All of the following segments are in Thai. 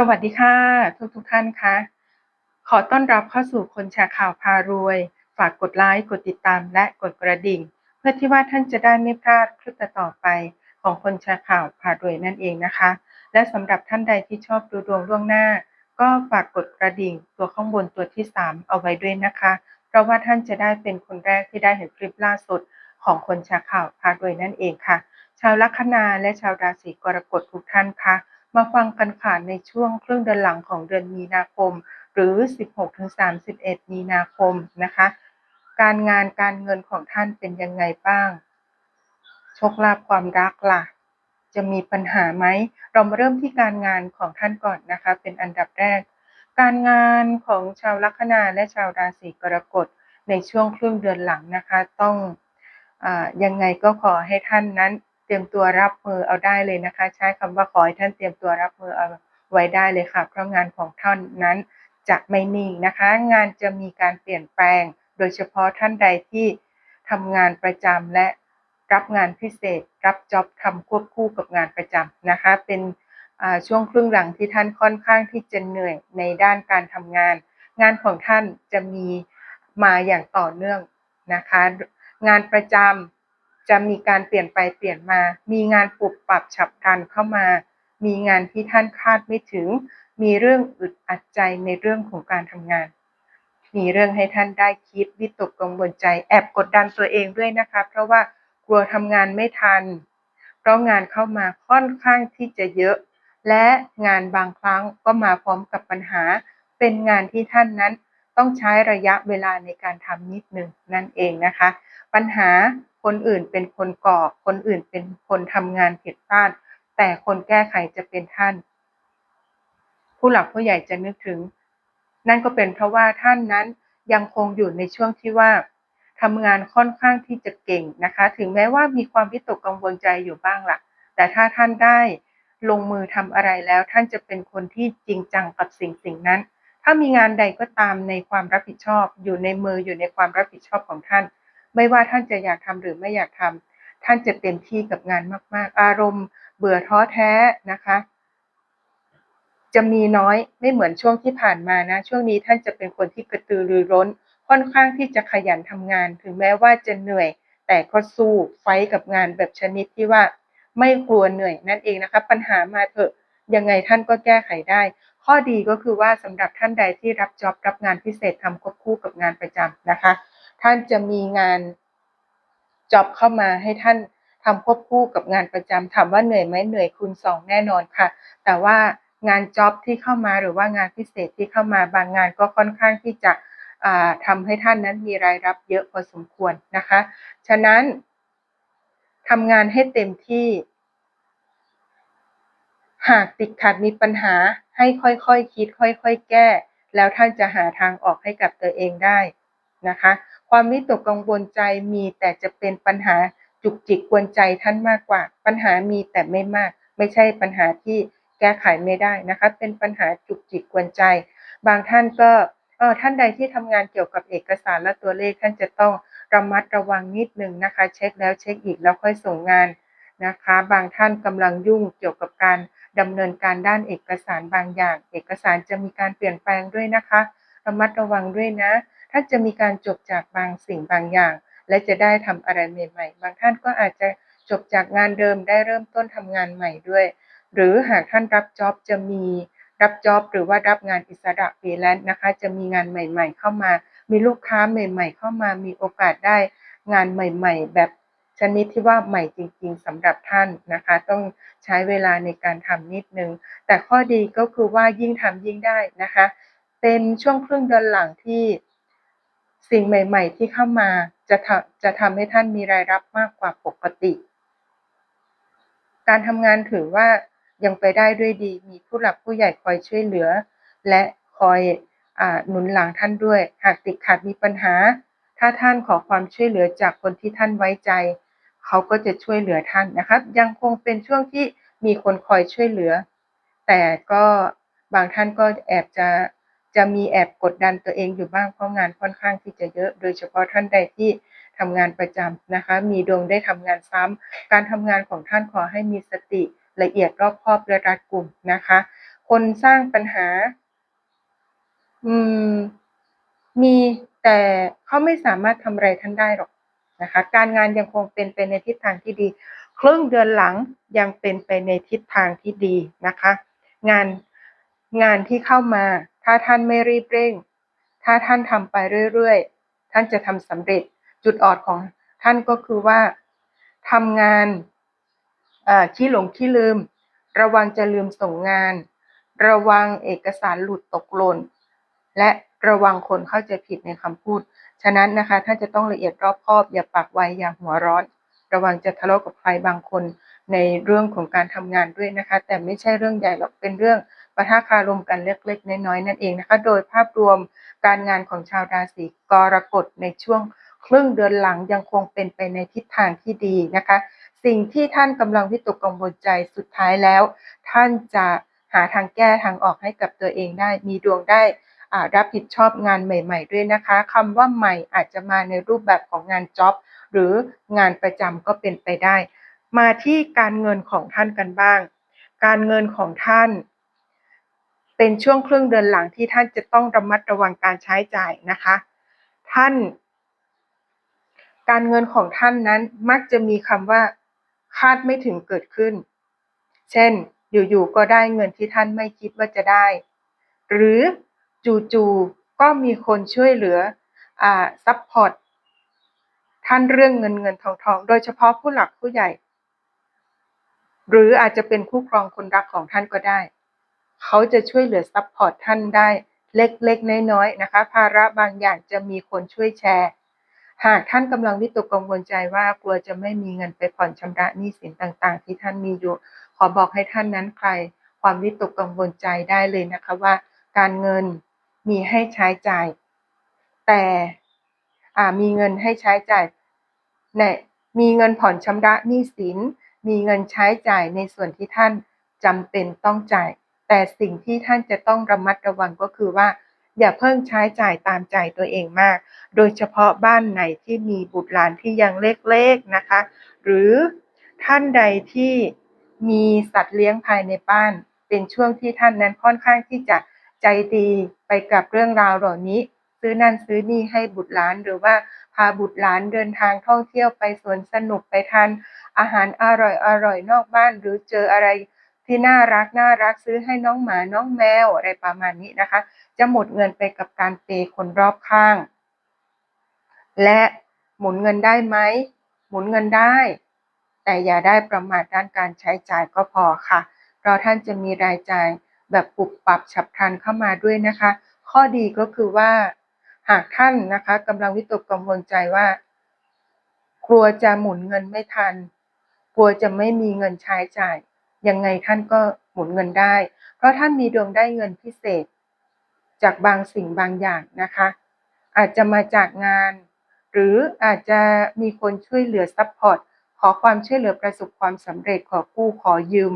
สวัสดีค่ะ ทุกทุกท่านคะขอต้อนรับเข้าสู่คนแชร์ข่าวพารวย ฝากกดไลค์กดติดตามและกดกระดิ่ง เพื่อที่ว่าท่านจะได้ไม่พลาดคลิปต่อไปของคนแชร์ข่าวพารวยนั่นเองนะคะ และสำหรับท่านใดที่ชอบดูดวงล่วงหน้า ก็ฝากกดกระดิ่ง ตัวข้างบนตัวที่ 3 เอาไว้ด้วยนะคะ เพราะว่าท่านจะได้เป็นคนแรกที่ได้เห็นคลิปล่าสุดของคนแชร์ข่าวพารวยนั่นเองค่ะ ชาวลัคนาและชาวราศีกรกฎทุกท่านคะ มาฟังกันค่ะในช่วงครึ่งเดือนหลังของเดือนมีนาคม หรือ 16-31 มีนาคมนะคะ การงานการเงินของท่านเป็นยังไงบ้าง โชคลาภความรักล่ะ จะมีปัญหาไหม เรามาเริ่มที่การงานของท่านก่อนนะคะ เป็นอันดับแรก การงานของชาวลัคนาและชาวราศีกรกฎในช่วงครึ่งเดือนหลังนะคะ ต้องอยังไงก็ขอให้ท่านนั้น เตรียมตัวรับมือเอาได้เลยนะคะ ใช้คำว่าขอให้ท่านเตรียมตัวรับมือเอาไว้ได้เลยค่ะ เพราะงานของท่านนั้นจะไม่นิ่งนะคะ งานจะมีการเปลี่ยนแปลง โดยเฉพาะท่านใดที่ทำงานประจำและรับงานพิเศษ รับจ็อบทำควบคู่กับงานประจำนะคะ เป็นช่วงครึ่งหลังที่ท่านค่อนข้างที่จะเหนื่อยในด้านการทำงาน งานของท่านจะมีมาอย่างต่อเนื่องนะคะ งานประจำ จะมีการเปลี่ยนไปเปลี่ยนมา มีงานปรับปรับฉับพลันเข้ามา มีงานที่ท่านคาดไม่ถึง มีเรื่องอึดอัดใจในเรื่องของการทำงาน มีเรื่องให้ท่านได้คิดวิตกกังวลใจแอบกดดันตัวเองด้วยนะคะ เพราะว่ากลัวทำงานไม่ทัน เพราะงานเข้ามาค่อนข้างที่จะเยอะ และงานบางครั้งก็มาพร้อมกับปัญหา เป็นงานที่ท่านนั้น ต้องใช้ระยะเวลาในการทำนิดหนึ่งนั่นเองนะคะ ปัญหาคนอื่นเป็นคนก่อ คนอื่นเป็นคนทำงานผิดพลาด แต่คนแก้ไขจะเป็นท่าน ผู้หลักผู้ใหญ่จะนึกถึง นั่นก็เป็นเพราะว่าท่านนั้นยังคงอยู่ในช่วงที่ว่าทำงานค่อนข้างที่จะเก่งนะคะ ถึงแม้ว่ามีความวิตกกังวลใจอยู่บ้างละ่ะ แต่ถ้าท่านได้ลงมือทำอะไรแล้วท่านจะเป็นคนที่จริงจังกับสิ่งสิ่งนั้น ถ้ามีงานใดก็ตามในความรับผิดชอบ อยู่ในมืออยู่ในความรับผิดชอบของท่าน ไม่ว่าท่านจะอยากทำหรือไม่อยากทำท่านจะเต็มที่กับงานมาก ๆ อารมณ์ เบื่อท้อแท้นะคะ จะมีน้อยไม่เหมือนช่วงที่ผ่านมานะ ช่วงนี้ท่านจะเป็นคนที่กระตือรือร้น ค่อนข้างที่จะขยันทำงาน ถึงแม้ว่าจะเหนื่อย แต่ก็สู้ไฟกับงานแบบชนิดที่ว่า ไม่กลัวเหนื่อยนั่นเองนะคะ ปัญหามาเถอะ ยังไงท่านก็แก้ไขได้ ข้อดีก็คือว่าสำหรับท่านใดที่รับจ็อบรับงานพิเศษทำควบคู่กับงานประจำนะคะ ท่านจะมีงานจ็อบเข้ามาให้ท่านทำควบคู่กับงานประจำถามว่าเหนื่อยไหมเหนื่อยคูณสองแน่นอนค่ะ แต่ว่างานจ็อบที่เข้ามาหรือว่างานพิเศษที่เข้ามาบางงานก็ค่อนข้างที่จะทำให้ท่านนั้นมีรายรับเยอะพอสมควรนะคะ ฉะนั้นทำงานให้เต็มที่ หากติดขัดมีปัญหาให้ค่อยๆคคิด ค่อยๆ แก้ แล้วท่านจะหาทางออกให้กับตัวเองได้นะคะ ความวิตกกังวลใจมีแต่จะเป็นปัญหาจุกจิกกวนใจท่านมากกว่า ปัญหามีแต่ไม่มาก ไม่ใช่ปัญหาที่แก้ไขไม่ได้นะคะ เป็นปัญหาจุกจิกกวนใจ บางท่านก็เออท่านใดที่ทำงานเกี่ยวกับเอกสารและตัวเลขท่านจะต้องระมัดระวังนิดนึงนะคะ เช็คแล้วเช็คอีกแล้วค่อยส่งงาน นะคะ บางท่านกำลังยุ่งเกี่ยวกับการดำเนินการด้านเอกสารบางอย่าง เอกสารจะมีการเปลี่ยนแปลงด้วยนะคะระมัดระวังด้วยนะท่านจะมีการจบจากบางสิ่งบางอย่าง และจะได้ทำอะไรใหม่ๆ บางท่านก็อาจจะจบจากงานเดิมได้เริ่มต้นทำงานใหม่ด้วย หรือหากท่านรับจ็อบจะมีรับจ็อบหรือว่ารับงานอิสระฟรีแลนซ์นะคะ จะมีงานใหม่ ๆ เข้ามา มีลูกค้าใหม่ ๆ เข้ามามีโอกาสได้งานใหม่ ๆ แบบ ชนิดที่ว่าใหม่จริง ๆสำหรับท่านนะคะ ต้องใช้เวลาในการทำนิดนึง แต่ข้อดีก็คือว่ายิ่งทำยิ่งได้นะคะ เป็นช่วงครึ่งเดือนหลังที่สิ่งใหม่ ๆ ที่เข้ามาจะทำจะทำให้ท่านมีรายรับมากกว่าปกติ การทำงานถือว่ายังไปได้ด้วยดี มีผู้หลักผู้ใหญ่คอยช่วยเหลือ และคอยอหนุนหลังท่านด้วย หากติดขัดมีปัญหา ถ้าท่านขอความช่วยเหลือจากคนที่ท่านไว้ใจ เขาก็จะช่วยเหลือท่านนะครับยังคงเป็นช่วงที่มีคนคอยช่วยเหลือ แต่ก็บางท่านก็แอบจะจะมีแอบกดดันตัวเองอยู่บ้างเพราะงานค่อนข้างที่จะเยอะ โดยเฉพาะท่านใดที่ทำงานประจำนะคะ มีดวงได้ทำงานซ้ำการทำงานของท่านขอให้มีสติละเอียดรอบคอบและรัดกุมนะคะคคนสร้างปัญหา อืม มีแต่เขาไม่สามารถทำอะไรท่านได้หรอก นะคะ การงานยังคงเป็นไปในทิศทางที่ดี ครึ่งเดือนหลังยังเป็นไปในทิศทางที่ดีนะคะ งานงานที่เข้ามา ถ้าท่านไม่รีบเร่ง ถ้าท่านทำไปเรื่อยๆ ท่านจะทำสำเร็จ จุดอ่อนของท่านก็คือว่าทำงานขี้หลงขี้ลืม ระวังจะลืมส่งงาน ระวังเอกสารหลุดตกหล่นและระวังคนเข้าใจผิดในคำพูด ฉะนั้นนะคะท่าจะต้องละเอียดรอบคอบ อย่าปากไวอย่าหัวร้อน ระวังจะทะเลาะกับใครบางคนในเรื่องของการทำงานด้วยนะคะ แต่ไม่ใช่เรื่องใหญ่หรอกเป็นเรื่องปะทะคารมกันเล็กๆ น้อยๆนั่นเองนะคะ โดยภาพรวมการงานของชาวราศีกรกฎในช่วงครึ่งเดือนหลังยังคงเป็นไปในทิศทางที่ดีนะคะ สิ่งที่ท่านกำลังวิตกกังวลใจสุดท้ายแล้ว ท่านจะหาทางแก้ทางออกให้กับตัวเองได้ มีดวงได้ รับผิดชอบงานใหม่ ๆ ด้วยนะคะคำว่าใหม่อาจจะมาในรูปแบบของงานจ็อบหรืองานประจำก็เป็นไปได้ มาที่การเงินของท่านกันบ้าง การเงินของท่าน เป็นช่วงครึ่งเดือนหลังที่ท่านจะต้องระมัดระวังการใช้จ่ายนะคะ ท่าน การเงินของท่านนั้นมักจะมีคำว่า คาดไม่ถึงเกิดขึ้น เช่น อยู่ๆก็ได้เงินที่ท่านไม่คิดว่าจะได้ หรือ จู่ๆก็มีคนช่วยเหลืออ่าซัพพอร์ตท่านเรื่องเงินเงินทองทองโดยเฉพาะผู้หลักผู้ใหญ่ หรืออาจจะเป็นคู่ครองคนรักของท่านก็ได้ เขาจะช่วยเหลือซัพพอร์ตท่านได้เล็กๆ น้อยๆนะคะ ภาระบางอย่างจะมีคนช่วยแชร์ หากท่านกำลังวิตกกังวลใจว่ากลัวจะไม่มีเงินไปผ่อนชำระหนี้สินต่างๆ ที่ท่านมีอยู่ ขอบอกให้ท่านนั้นใคร ความวิตกกังวลใจได้เลยนะคะว่า การเงิน มีให้ใช้จ่าย แต่มีเงินให้ใช้จ่ายเนี่ยมีเงินผ่อนชำระหนี้สิน มีเงินใช้จ่ายในส่วนที่ท่านจำเป็นต้องจ่าย แต่สิ่งที่ท่านจะต้องระมัดระวังก็คือว่า อย่าเพิ่งใช้จ่ายตามใจตัวเองมาก โดยเฉพาะบ้านไหนที่มีบุตรหลานที่ยังเล็กๆนะคะ หรือท่านใดที่มีสัตว์เลี้ยงภายในบ้าน เป็นช่วงที่ท่านนั้นค่อนข้างที่จะ ใจดีไปกับเรื่องราวเหล่านี้ ซื้อนั่นซื้อนี่ให้บุตรหลานหรือว่าพาบุตรหลานเดินทางท่องเที่ยวไปสวนสนุกไปทานอาหารอร่อยอร่อยนอกบ้าน หรือเจออะไรที่น่ารักน่ารักซื้อให้น้องหมาน้องแมวอะไรประมาณนี้นะคะ จะหมดเงินไปกับการเปย์คนรอบข้าง และหมุนเงินได้ไหมหมุนเงินได้ แต่อย่าได้ประมาทด้านการใช้จ่ายก็พอค่ะ เพราะท่านจะมีรายจ่าย แบบปรับปรับฉับพลันเข้ามาด้วยนะคะ ข้อดีก็คือว่า หากท่านนะคะกำลังวิตกกังวลใจว่า กลัวจะหมุนเงินไม่ทัน กลัวจะไม่มีเงินใช้จ่าย ยังไงท่านก็หมุนเงินได้ เพราะท่านมีดวงได้เงินพิเศษ จากบางสิ่งบางอย่างนะคะ อาจจะมาจากงาน หรืออาจจะมีคนช่วยเหลือซัพพอร์ตขอความช่วยเหลือประสบความสำเร็จขอกู้ขอยืม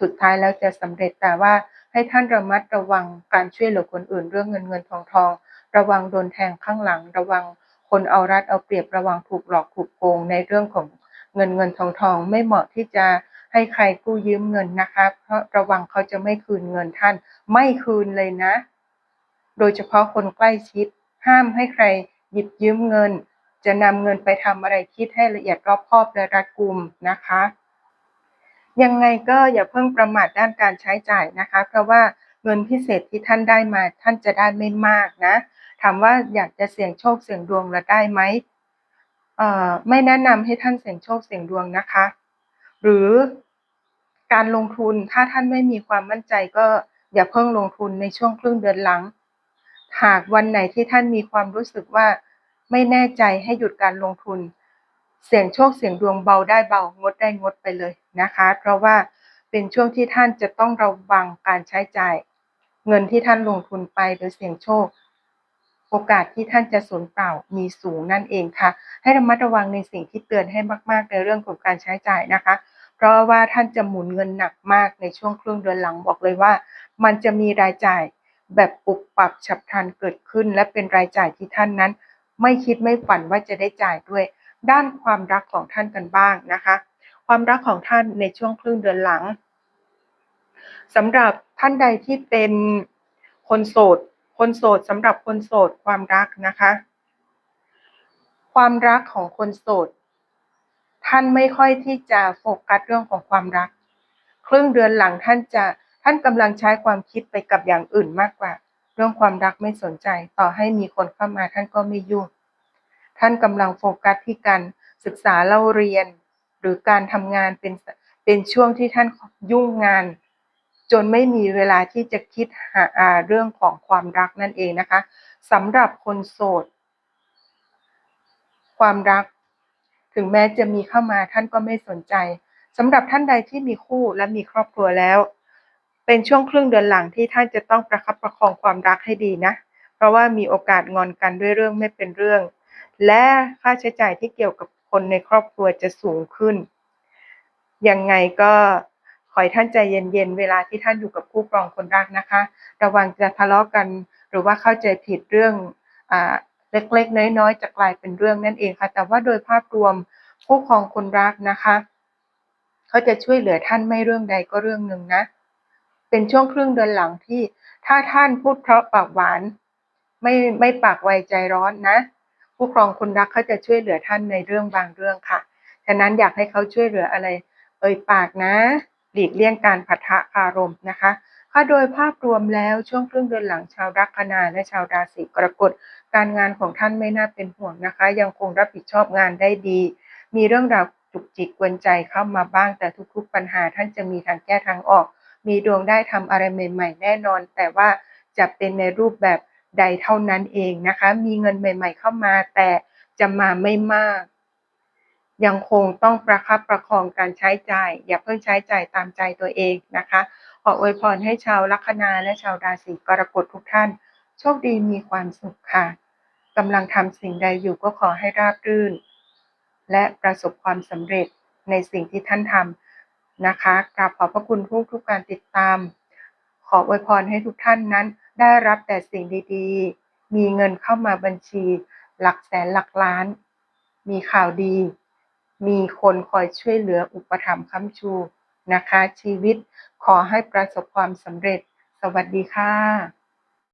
สุดท้ายแล้วจะสำเร็จแต่ว่า ให้ท่านระมัดระวังการช่วยเหลือคนอื่นเรื่องเงินเงินทองทอง ระวังโดนแทงข้างหลัง ระวังคนเอารัดเอาเปรียบระวังถูกหลอกถูกโกงในเรื่องของเงินเงินทองทอง ไม่เหมาะที่จะให้ใครกู้ยืมเงินนะคะ เพราะระวังเขาจะไม่คืนเงินท่าน ไม่คืนเลยนะ โดยเฉพาะคนใกล้ชิด ห้ามให้ใครหยิบยืมเงิน จะนำเงินไปทำอะไรคิดให้ละเอียดรอบคอบและรัดกุมนะคะ ยังไงก็อย่าเพิ่งประมาทด้านการใช้จ่ายนะคะ เพราะว่าเงินพิเศษที่ท่านได้มา ท่านจะได้ไม่มากนะ ถามว่าอยากจะเสี่ยงโชคเสี่ยงดวงล้วได้ไหมเอ่อไม่แนะนำให้ท่านเสี่ยงโชคเสี่ยงดวงนะคะ หรือการลงทุนถ้าท่านไม่มีความมั่นใจก็อย่าเพิ่งลงทุนในช่วงครึ่งเดือนหลัง หากวันไหนที่ท่านมีความรู้สึกว่าไม่แน่ใจให้หยุดการลงทุน เสี่ยงโชคเสี่ยงดวงเบาได้เบางดได้งดไปเลยนะคะ เพราะว่าเป็นช่วงที่ท่านจะต้องระวังการใช้จ่าย เงินที่ท่านลงทุนไปโดยเสี่ยงโชค โอกาสที่ท่านจะสูญเปล่ามีสูงนั่นเองค่ะ ให้ระมัดระวังในสิ่งที่เตือนให้มาก ๆ ในเรื่องของการใช้จ่ายนะคะ เพราะว่าท่านจะหมุนเงินหนักมากในช่วงครึ่งเดือนหลังบอกเลยว่า มันจะมีรายจ่ายแบบปุบปับฉับพลันเกิดขึ้น และเป็นรายจ่ายที่ท่านนั้น ไม่คิดไม่ฝันว่าจะได้จ่ายด้วย ด้านความรักของท่านกันบ้างนะคะ ความรักของท่านในช่วงครึ่งเดือนหลังสำหรับท่านใดที่เป็นคนโสด คนโสดสำหรับคนโสดความรักนะคะ ความรักของคนโสด ท่านไม่ค่อยที่จะโฟกัสเรื่องของความรัก ครึ่งเดือนหลังท่านจะท่านกำลังใช้ความคิดไปกับอย่างอื่นมากกว่า เรื่องความรักไม่สนใจ ต่อให้มีคนเข้ามาท่านก็ไม่ยุ่ง ท่านกำลังโฟกัสที่การศึกษาเล่าเรียน หรือการทำงานเป็นเป็นช่วงที่ท่านยุ่งงาน จนไม่มีเวลาที่จะคิดหาาเรื่องของความรักนั่นเองนะคะสำหรับคนโสด ความรัก ถึงแม้จะมีเข้ามาท่านก็ไม่สนใจสำหรับท่านใดที่มีคู่และมีครอบครัวแล้ว เป็นช่วงครึ่งเดือนหลังที่ท่านจะต้องประคับประคองความรักให้ดีนะ เพราะว่ามีโอกาสงอนกันด้วยเรื่องไม่เป็นเรื่อง และค่าใช้จ่ายที่เกี่ยวกับคนในครอบครัวจะสูงขึ้น ยังไงก็ขอให้ท่านใจเย็นๆ เวลาที่ท่านอยู่กับคู่ครองคนรักนะคะ ระวังจะทะเลาะกันหรือว่าเข้าใจผิดเรื่องอเล็กๆ น้อยๆ จะกลายเป็นเรื่องนั่นเองค่ะ แต่ว่าโดยภาพรวมคู่ครองคนรักนะคะ เขาจะช่วยเหลือท่านไม่เรื่องใดก็เรื่องหนึ่งนะ เป็นช่วงครึ่งเดือนหลังที่ถ้าท่านพูดเพราะปากหวาน ไม่ไม่ปากไวใจร้อนนะ ผู้ครองคนรักเขาจะช่วยเหลือท่านในเรื่องบางเรื่องค่ะ ฉะนั้นอยากให้เขาช่วยเหลืออะไร เอ่ยปากนะ หลีกเลี่ยงการผัทะคารมนะคะถ้าโดยภาพรวมแล้วช่วงครึ่งเดือนหลังชาวลัคนาและชาวราศีกรกฎการงานของท่านไม่น่าเป็นห่วงนะคะ ยังคงรับผิดชอบงานได้ดี มีเรื่องราวจุกจิกกวนใจเข้ามาบ้าง แต่ทุกๆปัญหาท่านจะมีทางแก้ทางออก มีดวงได้ทำอะไรใหม่ ๆ แน่นอน แต่ว่าจะเป็นในรูปแบบ ใดเท่านั้นเองนะคะ มีเงินใหม่ ๆ เข้ามาแต่จะมาไม่มาก ยังคงต้องประคับประคองการใช้จ่าย อย่าเพิ่งใช้จ่ายตามใจตัวเองนะคะขออวยพรให้ชาวลัคนาและชาวราศีกรกฎทุกท่าน โชคดีมีความสุขค่ะกำลังทำสิ่งใดอยู่ก็ขอให้ราบรื่น และประสบความสำเร็จในสิ่งที่ท่านทำนะคะกราบขอบพระคุณทุกทุกการติดตาม ขออวยพรให้ทุกท่านนั้น ได้รับแต่สิ่งดีๆ มีเงินเข้ามาบัญชี หลักแสนหลักล้าน มีข่าวดี มีคนคอยช่วยเหลืออุปถัมภ์ค้ำชูนะคะ ชีวิตขอให้ประสบความสำเร็จ สวัสดีค่ะ